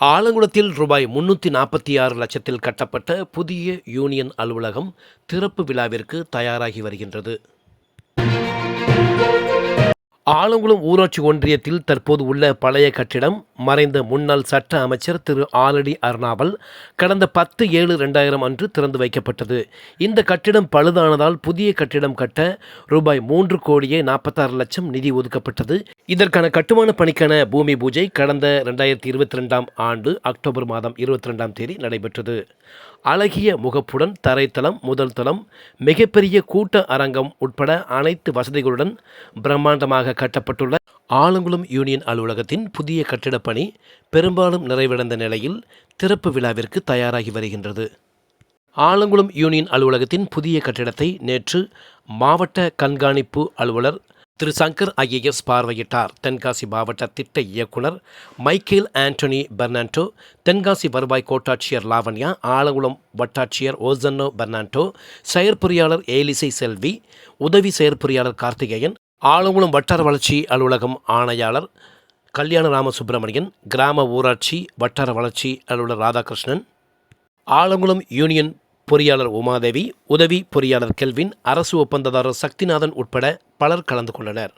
ஆலங்குளத்தில் ரூபாய் முன்னூற்றி நாற்பத்தி ஆறு லட்சத்தில் கட்டப்பட்ட புதிய யூனியன் அலுவலகம் திறப்பு விழாவிற்கு தயாராகி வருகின்றது. ஆலங்குளம் ஊராட்சி ஒன்றியத்தில் தற்போது உள்ள பழைய கட்டிடம் மறைந்த முன்னாள் சட்ட அமைச்சர் திரு ஆலடி அர்ணாவல் கடந்த பத்து ஏழு ரெண்டாயிரம் அன்று திறந்து வைக்கப்பட்டது. இந்த கட்டிடம் பழுதானதால் புதிய கட்டிடம் கட்ட ரூபாய் மூன்று கோடியே நாற்பத்தாறு லட்சம் நிதி ஒதுக்கப்பட்டது. இதற்கான கட்டுமான பணிக்கான பூமி பூஜை கடந்த ரெண்டாயிரத்தி இருபத்தி ரெண்டாம் ஆண்டு அக்டோபர் மாதம் இருபத்தி ரெண்டாம் தேதி நடைபெற்றது. அழகிய முகப்புடன் தரைத்தளம் முதல் தளம் மிகப்பெரிய கூட்ட அரங்கம் உட்பட அனைத்து வசதிகளுடன் பிரம்மாண்டமாக கட்டப்பட்டுள்ள ஆலங்குளம் யூனியன் அலுவலகத்தின் புதிய கட்டிடப் பணி பெரும்பாலும் நிறைவடைந்த நிலையில் திறப்பு விழாவிற்கு தயாராகி வருகின்றது. ஆலங்குளம் யூனியன் அலுவலகத்தின் புதிய கட்டிடத்தை நேற்று மாவட்ட கண்காணிப்பு அலுவலர் திரு சங்கர் ஐஏஎஸ் பார்வையிட்டார். தென்காசி மாவட்ட திட்ட இயக்குனர் மைக்கேல் ஆண்டனி பெர்னாண்டோ தென்காசி வருவாய் கோட்டாட்சியர் லாவண்யா ஆலங்குளம் வட்டாட்சியர் ஓசன்னோ பெர்னாண்டோ செயற்பொறியாளர் ஏலிசை செல்வி உதவி செயற்பொறியாளர் கார்த்திகேயன் ஆலங்குளம் வட்டார வளர்ச்சி அலுவலகம் ஆணையாளர் கல்யாண ராமசுப்பிரமணியன் கிராம ஊராட்சி வட்டார வளர்ச்சி அலுவலர் ராதாகிருஷ்ணன் ஆலங்குளம் யூனியன் பொறியாளர் உமாதேவி உதவி பொறியாளர் கெல்வின் அரசு ஒப்பந்ததாரர் சக்திநாதன் உட்பட பலர் கலந்து கொண்டனர்.